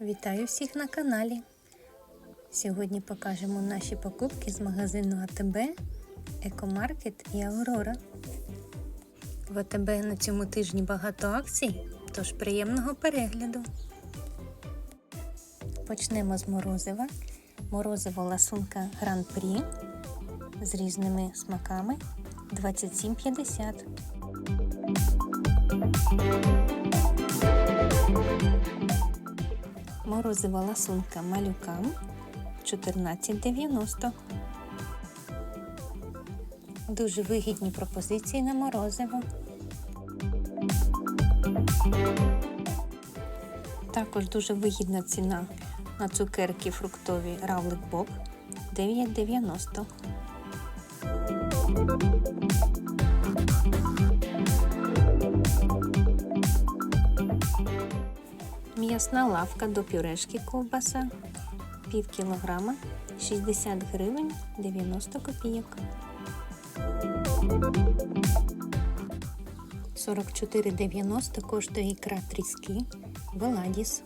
Вітаю всіх на каналі. Сьогодні покажемо наші покупки з магазину АТБ, Екомаркет і Аврора. В АТБ на цьому тижні багато акцій, тож приємного перегляду. Почнемо з морозива. Морозиво ласунка Гран Прі з різними смаками 27,50. Морозива ласунка малюкам 14,90. Дуже вигідні пропозиції на морозиво. Також дуже вигідна ціна на цукерки фруктові Равлик Боб 9,90. М'ясна лавка до пюрешки ковбаса пів кілограма 60 гривень 90 копійок. 44,90 коштує ікра тріски Веладіс.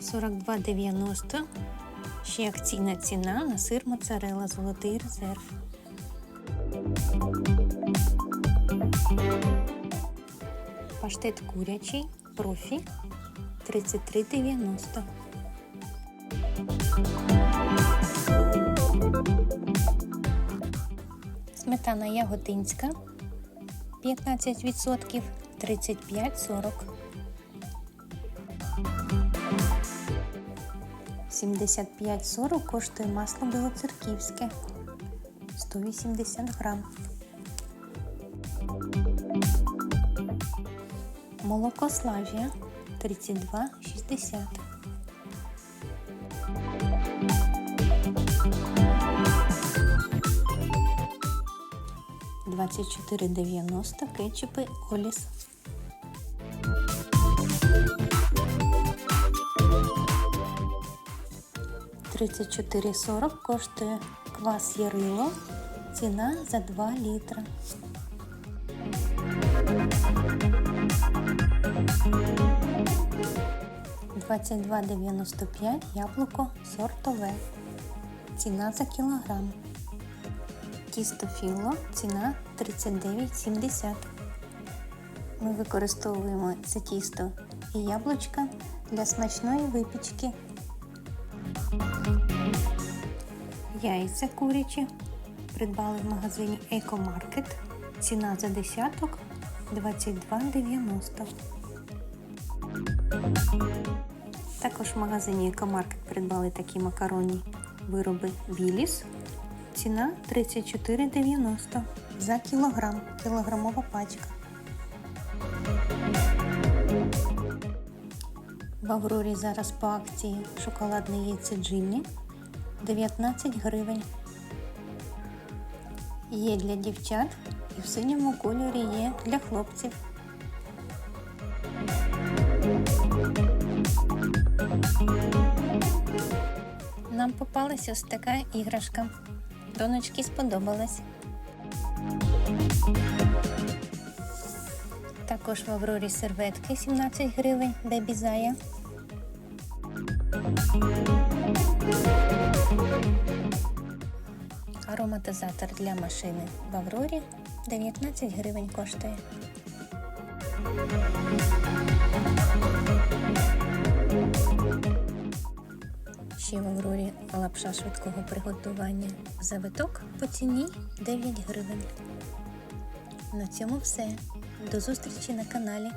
Сорок два дев'яносто. Ще акційна ціна на сир моцарела Золотий резерв. Паштет курячий профі 33,90. Сметана яготинська 15% 35,40. 75,40 коштує масло білоцерківське 180 грам. Молоко Славія 32,60. Двадцять чотири дев'яносто кетчупи Оліс. Тридцять чотири сорок коштує квас Ярило. Ціна за 2 літра. Двадцять два дев'яносто п'ять яблуко сортове. Ціна за кілограм. Тісто філо ціна 39,70. Ми використовуємо це тісто і яблучка для смачної випічки. Яйця курячі придбали в магазині Екомаркет. Ціна за десяток 22,90. Також в магазині Екомаркет придбали такі макаронні вироби Віліс. Ціна 34,90 за кілограм. Кілограмова пачка. В Аврорі зараз по акції шоколадне яйце Джимні 19 гривень. Є для дівчат і в синьому кольорі є для хлопців. Нам попалась ось така іграшка. Донечки сподобалась. Також в Аврорі серветки 17 гривень, бебі зая. Ароматизатор для машини в Аврорі 19 гривень коштує. Ще в Аврорі лапша швидкого приготування. Завиток по ціні 9 гривень. На цьому все. До зустрічі на каналі.